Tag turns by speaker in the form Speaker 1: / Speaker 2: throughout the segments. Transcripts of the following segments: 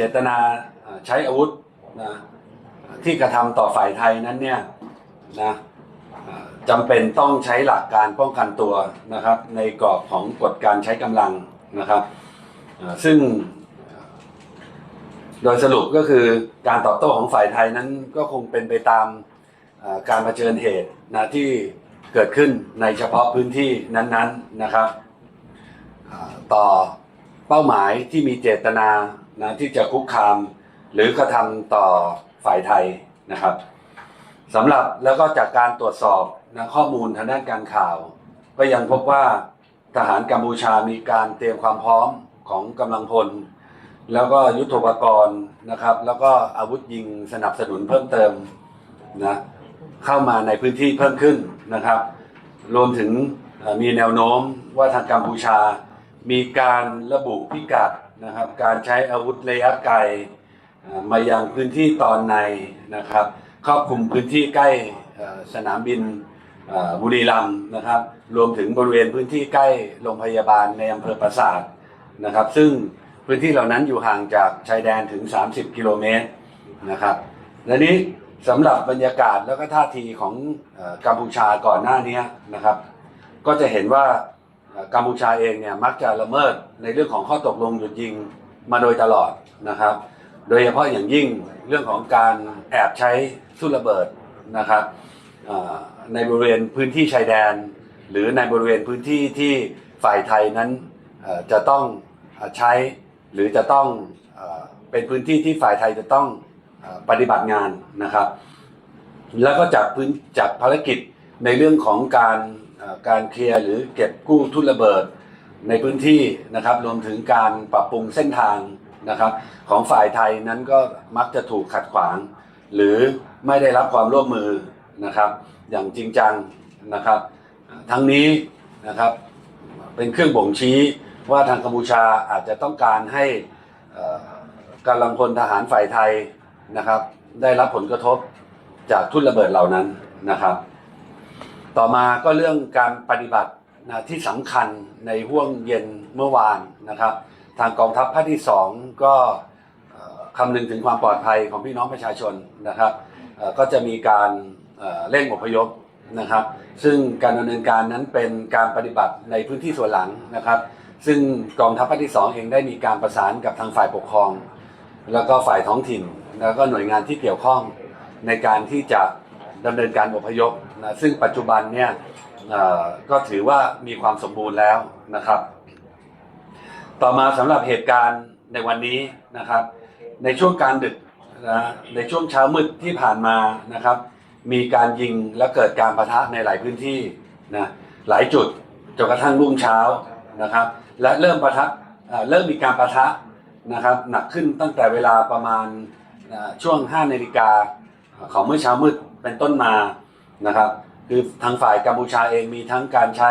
Speaker 1: เจตนาใช้อาวุธนะที่กระทำต่อฝ่ายไทยนั้นเนี่ยนะจำเป็นต้องใช้หลักการป้องกันตัวนะครับ ในกรอบของกฎการใช้กำลังนะครับ ซึ่งโดยสรุปก็คือการตอบโต้ของฝ่ายไทยนั้นก็คงเป็นไปตามการเผชิญเหตุนะที่เกิดขึ้นในเฉพาะพื้นที่นั้นๆนะครับ ต่อเป้าหมายที่มีเจตนา นะที่จะคุกคามหรือกระทำต่อฝ่ายไทยนะครับสำหรับแล้วก็จากการตรวจสอบนะข้อมูลทางด้านการข่าว ก็ยังพบว่าทหารกัมพูชามีการเตรียมความพร้อมของกำลังพล แล้วก็ยุทโธปกรณ์นะครับ แล้วก็อาวุธยิงสนับสนุนเพิ่มเติมนะเข้ามาในพื้นที่เพิ่มขึ้นนะครับ รวมถึงมีแนวโน้มว่าทางกัมพูชา มีการระบุพิกัด นะครับ การใช้อาวุธระยะไกลเอ่อมายังพื้นที่ตอนในนะครับครอบคลุมพื้นที่ใกล้สนามบินบุรีรัมย์นะครับ รวมถึงบริเวณพื้นที่ใกล้โรงพยาบาลในอำเภอปราสาทนะครับ ซึ่งพื้นที่เหล่านั้นอยู่ห่างจากชายแดนถึง 30 กิโลเมตรนะครับและนี้สำหรับบรรยากาศแล้วก็ท่าทีของกัมพูชาก่อนหน้านี้นะครับ ก็จะเห็นว่า กัมพูชาเองเนี่ยมักจะละเมิดในเรื่องของข้อตกลงหยุดยิงมาโดยตลอดนะครับ โดยเฉพาะอย่างยิ่งเรื่องของการแอบใช้ทุ่นระเบิดนะครับในบริเวณพื้นที่ชายแดน หรือในบริเวณพื้นที่ที่ฝ่ายไทยนั้นจะต้องใช้หรือจะต้องเป็นพื้นที่ที่ฝ่ายไทยจะต้องปฏิบัติงานนะครับ แล้วก็จับพื้นจับภารกิจในเรื่องของการ การเคลียร์หรือเก็บกู้ทุ่นระเบิดในพื้นที่นะครับ รวมถึงการปรับปรุงเส้นทางนะครับ ของฝ่ายไทยนั้นก็มักจะถูกขัดขวาง หรือไม่ได้รับความร่วมมือนะครับ อย่างจริงจังนะครับ ทั้งนี้นะครับเป็นเครื่องบ่งชี้ว่าทางกัมพูชาอาจจะต้องการให้กำลังพลทหารฝ่ายไทยนะครับ ได้รับผลกระทบจากทุ่นระเบิดเหล่านั้นนะครับ ต่อมาก็เรื่องการปฏิบัตินะที่สำคัญในห่วงเย็นเมื่อวานนะครับ ทางกองทัพภาคที่สองก็คำนึงถึงความปลอดภัยของพี่น้องประชาชนนะครับก็จะมีการเอ่อเร่งอพยพนะครับ ซึ่งการดำเนินการนั้นเป็นการปฏิบัติในพื้นที่ส่วนหลังนะครับ ซึ่งกองทัพภาคที่สองเองได้มีการประสานกับทางฝ่ายปกครอง แล้วก็ฝ่ายท้องถิ่น แล้วก็หน่วยงานที่เกี่ยวข้องในการที่จะ ดำเนินการอพยพนะซึ่งปัจจุบันเนี่ยก็ถือว่ามีความสมบูรณ์แล้วนะครับ ต่อมาสำหรับเหตุการณ์ในวันนี้นะครับ ในช่วงการดึกนะในช่วงเช้ามืดที่ผ่านมานะครับ มีการยิงและเกิดการประทะในหลายพื้นที่นะหลายจุดจนกระทั่งรุ่งเช้านะครับ และเริ่มประทะเริ่มมีการประทะนะครับหนักขึ้นตั้งแต่เวลาประมาณช่วง 5 นาฬิกา ของเมื่อเช้ามืดเป็นต้นมานะครับคือทางฝ่ายกัมพูชาเองมีทั้งการใช้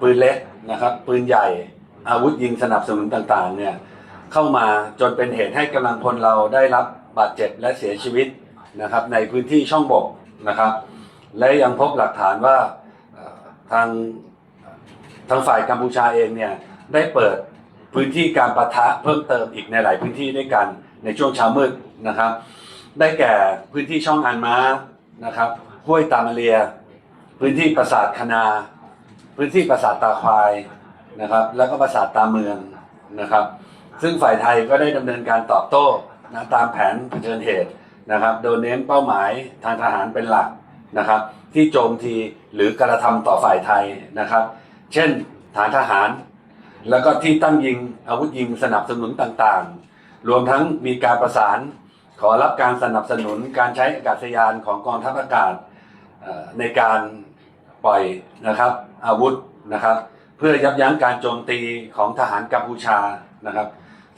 Speaker 1: ปืนเล็กนะครับปืนใหญ่อาวุธยิงสนับสนุนต่างๆเนี่ยเข้ามาจนเป็นเหตุให้กำลังพลเราได้รับบาดเจ็บและเสียชีวิตนะครับในพื้นที่ช่องบกนะครับและยังพบหลักฐานว่าทางทางฝ่ายกัมพูชาเองเนี่ยได้เปิดพื้นที่การประทะเพิ่มเติมอีกในหลายพื้นที่ด้วยกันในช่วงเช้ามืดนะครับ ได้แก่พื้นที่ช่องอันม้านะครับห้วยตามาเรีย พื้นที่ปราสาทคณา พื้นที่ปราสาทตาควายนะครับแล้วก็ปราสาทตาเมืองนะครับ ซึ่งฝ่ายไทยก็ได้ดำเนินการตอบโต้นะตามแผนเผชิญเหตุนะครับโดยเน้นเป้าหมายทางทหารเป็นหลักนะครับ ที่โจมตีหรือกระทำต่อฝ่ายไทยนะครับ เช่นฐานทหาร แล้วก็ที่ตั้งยิงอาวุธยิงสนับสนุนต่างๆ รวมทั้งมีการประสาน ขอรับการสนับสนุนการใช้อากาศยานของกองทัพอากาศในการปล่อยนะครับอาวุธนะครับ เพื่อยับยั้งการโจมตีของทหารกัมพูชานะครับ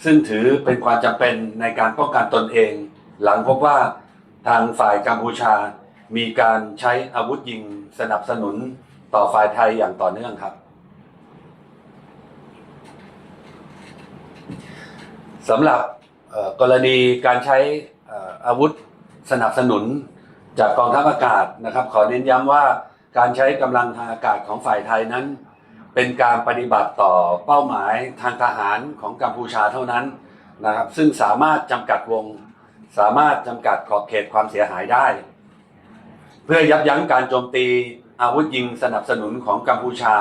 Speaker 1: ซึ่งถือเป็นความจำเป็นในการป้องกันตนเอง หลังพบว่าทางฝ่ายกัมพูชา มีการใช้อาวุธยิงสนับสนุนต่อฝ่ายไทยอย่างต่อเนื่องครับสำหรับกรณีการใช้ อาวุธสนับสนุนจากกองทัพอากาศนะครับ ขอเน้นย้ำว่าการใช้กำลังทางอากาศของฝ่ายไทยนั้น เป็นการปฏิบัติต่อเป้าหมายทางทหารของกัมพูชาเท่านั้นนะครับ ซึ่งสามารถจำกัดวง สามารถจำกัดขอบเขตความเสียหายได้ เพื่อยับยั้งการโจมตีอาวุธยิงสนับสนุนของกัมพูชา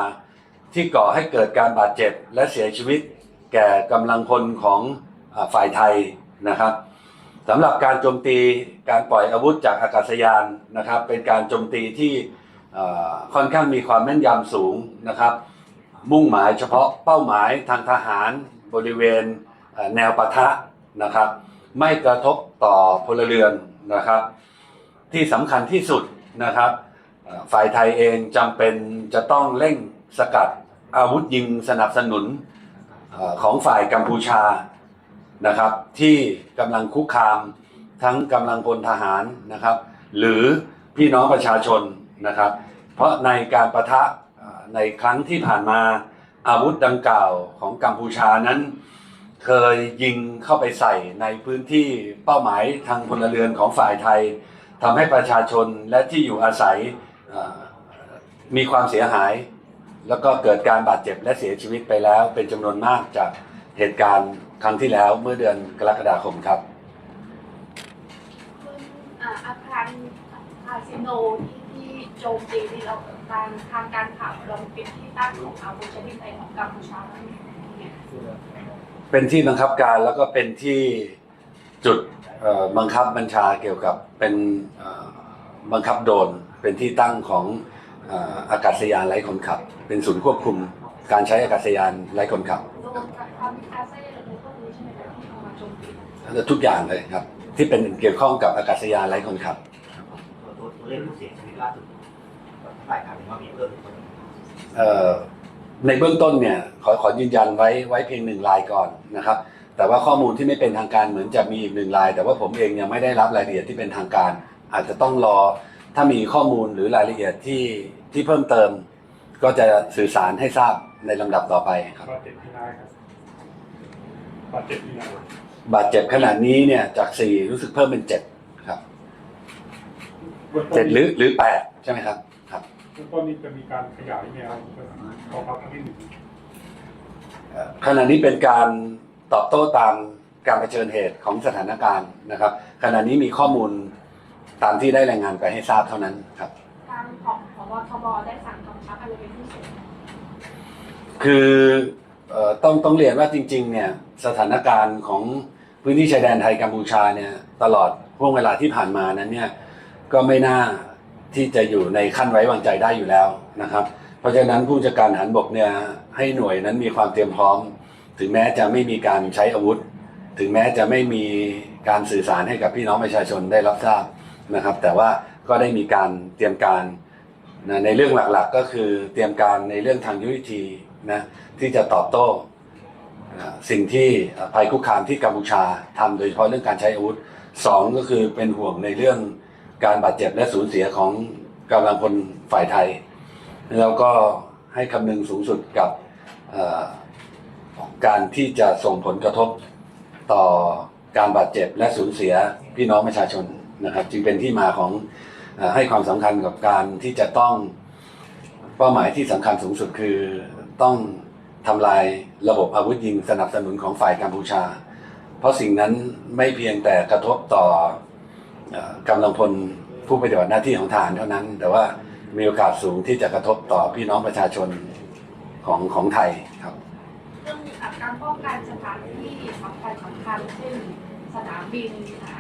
Speaker 1: ที่ก่อให้เกิดการบาดเจ็บและเสียชีวิต แก่กำลังพลของฝ่ายไทยนะครับ สำหรับการโจมตีการปล่อยอาวุธจากอากาศยานนะครับ เป็นการโจมตีที่ค่อนข้างมีความแม่นยำสูงนะครับ มุ่งหมายเฉพาะเป้าหมายทางทหารบริเวณแนวปะทะนะครับ ไม่กระทบต่อพลเรือนนะครับ ที่สำคัญที่สุดนะครับ ฝ่ายไทยเองจำเป็นจะต้องเร่งสกัดอาวุธยิงสนับสนุนของฝ่ายกัมพูชา นะครับ ที่กำลังคุกคามทั้งกำลังพลทหารนะครับ หรือพี่น้องประชาชนนะครับ เพราะในการประทะในครั้งที่ผ่านมาอาวุธดังกล่าวของกัมพูชานั้น เคยยิงเข้าไปใส่ในพื้นที่เป้าหมายทางพลเรือนของฝ่ายไทยทำให้ประชาชนและที่อยู่อาศัยมีความเสียหาย แล้วก็เกิดการบาดเจ็บและเสียชีวิตไปแล้วเป็นจำนวนมากจากเหตุการณ์ ครั้งที่แล้วเมื่อเดือนกรกฎาคมครับ
Speaker 2: ซึ่งอ่าอาคารคาสิโนที่ที่โจมตีที่เราการทางการข่าวเราเป็นที่ตั้งของอาวุธชนิดใดของกัมพูชาเนี่ย
Speaker 1: เป็นที่บังคับการแล้วก็เป็นที่จุดเอ่อบังคับบัญชาเกี่ยวกับเป็นเอ่อบังคับโดรนเป็นที่ตั้งของเอ่ออากาศยานไร้คนขับ เป็นศูนย์ควบคุมการใช้อากาศยานไร้คนขับ
Speaker 2: โดนกั
Speaker 1: ทุกอย่างเลยครับ ที่เป็นเกี่ยวข้องกับอากาศยานไร้คนขับ
Speaker 3: ตัวตัวตัวเลขผู้เสียชีวิตล่าสุดฝ่ายข่าวเห็นว่ามีเพิ่มอีกคนหนึ่ง
Speaker 1: เอ่อในเบื้องต้นเนี่ยขอขอยืนยันไว้ไว้เพียงหนึ่งรายก่อนนะครับ แต่ว่าข้อมูลที่ไม่เป็นทางการเหมือนจะมีอีกหนึ่งราย แต่ว่าผมเองยังไม่ได้รับรายละเอียดที่เป็นทางการ อาจจะต้องรอถ้ามีข้อมูลหรือรายละเอียดที่ที่เพิ่มเติม ก็จะสื่อสารให้ทราบในลำดับต่อไปครับ
Speaker 4: บาดเจ็บที่นายครับบาดเจ็บที่นาย
Speaker 1: บาดเจ็บขนาดนี้เนี่ยจากสี่รู้สึกเพิ่มเป็นเจ็ดครับ
Speaker 4: เบื้องต้
Speaker 1: เจ็
Speaker 4: น
Speaker 1: ดหรือหรือแปดใช่ไหมครับ ครับ
Speaker 4: เบื้องต้นนี้จะมีการขยายแนวกองทัพภาคที่หนึ่ง
Speaker 1: เอ่อขณะนี้เป็นการตอบโต้ตามการเผชิญเหตุของสถานการณ์นะครับ ขณะนี้มีข้อมูลตามที่ได้รายงานไปให้ทราบเท่านั้นครับ
Speaker 2: ทางของของวทบได้สั่งกำชับอะไรเป็นพิเศษ
Speaker 1: คือ เอ่อต้องต้องเรียนว่าจริง ๆ เนี่ยสถานการณ์ของพื้นที่ชายแดนไทยกัมพูชาเนี่ยตลอดห่วงเวลาที่ผ่านมานั้นเนี่ยก็ไม่น่าที่จะอยู่ในขั้นไว้วางใจได้อยู่แล้วนะครับ เพราะฉะนั้นผู้จัดการหารบกเนี่ยให้หน่วยนั้นมีความเตรียมพร้อม ถึงแม้จะไม่มีการใช้อาวุธ ถึงแม้จะไม่มีการสื่อสารให้กับพี่น้องประชาชนได้รับทราบนะครับ แต่ว่าก็ได้มีการเตรียมการ นะในเรื่องหลักๆก็คือเตรียมการในเรื่องทางยุทธวิธีนะที่จะตอบโต้อ่าสิ่งที่ภัยคุกคามที่กัมพูชาทำโดยเฉพาะเรื่องการใช้อาวุธสองก็คือเป็นห่วงในเรื่องการบาดเจ็บและสูญเสียของกำลังพลฝ่ายไทย แล้วก็ให้คำนึงสูงสุดกับเอ่อการที่จะส่งผลกระทบต่อการบาดเจ็บและสูญเสียพี่น้องประชาชนนะครับ จึงเป็นที่มาของ ให้ความสำคัญกับการที่จะต้องเป้าหมายที่สำคัญสูงสุดคือต้องทำลายระบบอาวุธยิงสนับสนุนของฝ่ายกัมพูชา เพราะสิ่งนั้นไม่เพียงแต่กระทบต่อเอ่อกำลังพลผู้ปฏิบัติหน้าที่ของทหารเท่านั้น แต่ว่ามีโอกาสสูงที่จะกระทบต่อพี่น้องประชาชนของของไทยครับ
Speaker 2: เรื่องการป้องกันสถานที่สำคัญสำคัญเช่น สนามบินอ่า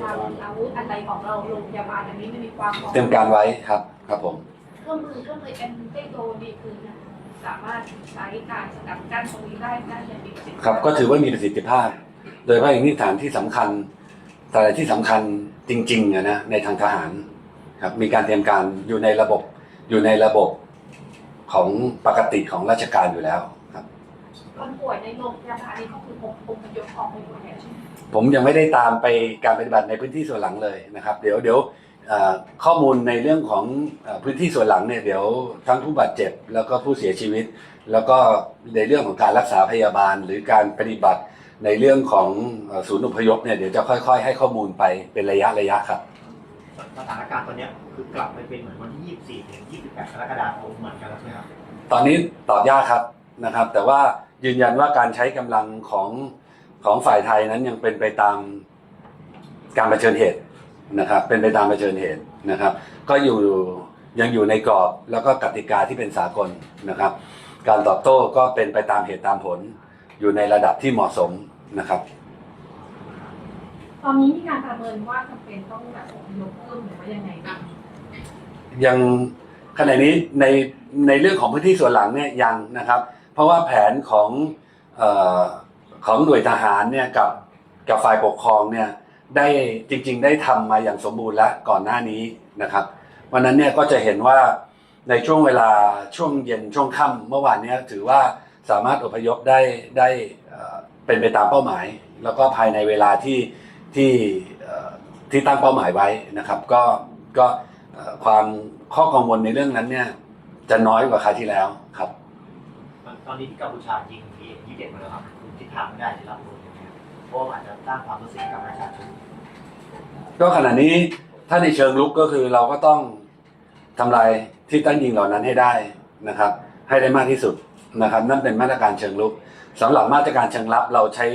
Speaker 2: ทางอาวุธอะไรของเราโรงพยาบาลอันนี้ไม่มีความพร้อม
Speaker 1: เตรียมการไว้ครับ ครับผม
Speaker 2: เครื่องมือเครื่องมือเอ็นเตโดนี่คือสามารถใช้การสกัดกั้นตรงนี้ได้ได้อย่างมีประสิทธิภาพ
Speaker 1: ครับก็ถือว่ามีประสิทธิภาพ โดยเฉพาะอย่างนี้ฐานที่สำคัญแต่ละที่สำคัญจริงๆอะนะในทางทหารครับมีการเตรียมการอยู่ในระบบอยู่ในระบบของปกติของราชการอยู่แล้ว ครับ
Speaker 2: คนป่วยในโรงพยาบาลนี่ก็คือผมผมพยพออกไปหมดแล้วใช่ไหม
Speaker 1: ผมยังไม่ได้ตามไปการปฏิบัติในพื้นที่ส่วนหลังเลยนะครับ เดี๋ยวเดี๋ยวเอ่อข้อมูลในเรื่องของเอ่อพื้นที่ส่วนหลังเนี่ยเดี๋ยวทั้งผู้บาดเจ็บ แล้วก็ผู้เสียชีวิต แล้วก็ในเรื่องของการรักษาพยาบาล หรือการปฏิบัติในเรื่องของเอ่อศูนย์อพยพเนี่ยเดี๋ยวจะค่อยๆ ให้ข้อมูลไปเป็นระยะระยะครับ
Speaker 3: สถานการณ์ตอนเนี้ยคือกลับไปเป็นเหมือนวันที่ 24ถึง28กรกฎาคมเหมือนกันแล้วใช่ไหมครับ
Speaker 1: ตอนนี้ตอบยากครับนะครับ แต่ว่า ยืนยันว่าการใช้กำลังของของฝ่ายไทยนั้นยังเป็นไปตามการเผชิญเหตุนะครับ เป็นไปตามเผชิญเหตุนะครับ ก็อยู่ยังอยู่ในกรอบแล้วก็กติกาที่เป็นสากลนะครับ การตอบโต้ก็เป็นไปตามเหตุตามผล อยู่ในระดับที่เหมาะสมนะครับ
Speaker 5: ตอนนี้มีการประเมินว่าจำเป็นต้องแบบอพยพเพิ่มหรือว่ายังไงบ้าง
Speaker 1: ยังขณะนี้ในในเรื่องของพื้นที่ส่วนหลังเนี่ยยังนะครับเพ ราะว่าแผนของออของหน่วยทหารเนี่ยกับกับฝ่ายปกครองเนี่ยได้จริง ๆ ได้ทำมาอย่างสมบูรณ์แล้วก่อนหน้านี้นะครับวันนั้นเนี่ยก็จะเห็นว่าในช่วงเวลาช่วงเย็นช่วงค่ำเมื่อวานนี้ถือว่าสามารถอพยพได้ได้เป็นไปตามเป้าหมาย แล้วก็ภายในเวลาที่ที่ที่ตั้งเป้าหมายไว้นะครับ ก็ก็ความข้อกังวลในเรื่องนั้นเนี่ยจะน้อยกว่าคราวที่แล้วครับ
Speaker 3: ตอนนี้ที่กัมพูชายิงพียี่สิบเอ็ดมาแล้วครับคุณทิศทางไม่ได้ที่รับรู้ใช่ไหมครับเพราะว่าอาจจะสร้างความรู้สึกกับประชาชน
Speaker 1: ก็ขณะนี้ถ้าในเชิงลุกก็คือเราก็ต้องทำลายที่ตั้งยิงเหล่านั้นให้ได้นะครับ ให้ได้มากที่สุดนะครับ นั่นเป็นมาตรการเชิงลุกสำหรับมาตรการเชิงรับเราใช้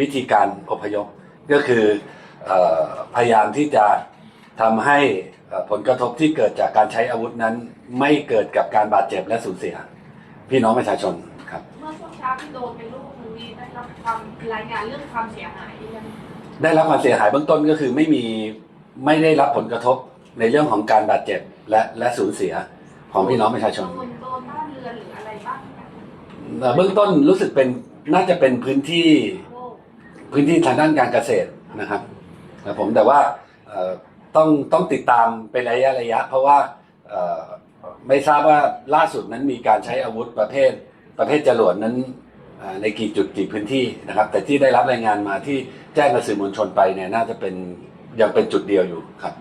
Speaker 1: วิธีการอพยพก็คืออพยายามที่จะทำให้ผลกระทบที่เกิดจากการใช้อาวุธนั้น ไม่เกิดกับการบาดเจ็บและสูญเสีย พี่น้องประชาชนครับ
Speaker 2: เมื่อช่วงเช้าที่โดนเป็นลูกนึงนี่ได้รับความรายงานเรื่องความเสียหายยัง
Speaker 1: ได้รับความเสียหายเบื้องต้นก็คือไม่มีไม่ได้รับผลกระทบในเรื่องของการบาดเจ็บและและสูญเสียของพี่น้องประชาชน
Speaker 2: โดนโดนบ้านเรือนหรืออะไรบ้างไหม
Speaker 1: เอ่อเบื้องต้นรู้สึกเป็นน่าจะเป็นพื้นที่
Speaker 2: โลก
Speaker 1: พื้นที่ทางด้านการเกษตรนะครับครับผมแต่ว่าเอ่อต้องต้องติดตามเป็นระยะระยะ เพราะว่าเอ่อ ไม่ทราบว่าล่าสุดนั้นมีการใช้อาวุธประเภทประเภทจรวดนั้นเอ่อในกี่จุดกี่พื้นที่นะครับ แต่ที่ได้รับรายงานมาที่แจ้งกับสื่อมวลชนไปเนี่ยน่าจะเป็นยังเป็นจุดเดียวอยู่ครับ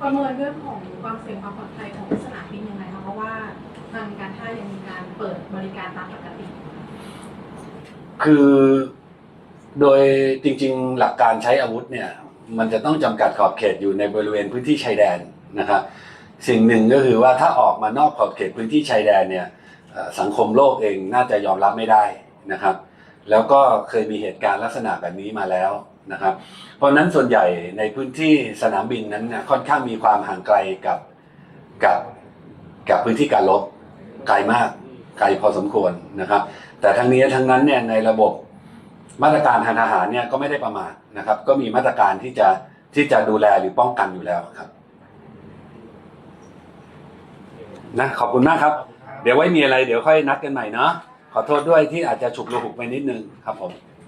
Speaker 5: ประเมินเรื่องของความเสี่ยงความปลอดภัยของสนามบินยังไงคะเพราะว่าทางการท่ายังมีการเปิดบริการตามปกติ
Speaker 1: คือโดยจริงๆ หลักการใช้อาวุธเนี่ย มันจะต้องจำกัดขอบเขตอยู่ในบริเวณพื้นที่ชายแดนนะครับ สิ่งหนึ่งก็คือว่าถ้าออกมานอกขอบเขตพื้นที่ชายแดนเนี่ยสังคมโลกเองน่าจะยอมรับไม่ได้นะครับ แล้วก็เคยมีเหตุการณ์ลักษณะแบบนี้มาแล้วนะครับ เพราะนั้นส่วนใหญ่ในพื้นที่สนามบินนั้นเนี่ยค่อนข้างมีความห่างไกลกับกับกับพื้นที่การรบไกลมากไกลพอสมควรนะครับ แต่ทั้งนี้ทั้งนั้นเนี่ยในระบบมาตรการทางทหารเนี่ยก็ไม่ได้ประมาทนะครับ ก็มีมาตรการที่จะที่จะดูแลหรือป้องกันอยู่แล้วครับ นะขอบคุณมากครับ เดี๋ยวไว้มีอะไรเดี๋ยวค่อยนัดกันใหม่เนาะขอโทษด้วยที่อาจจะฉุกระหุกไปนิดนึงครับผม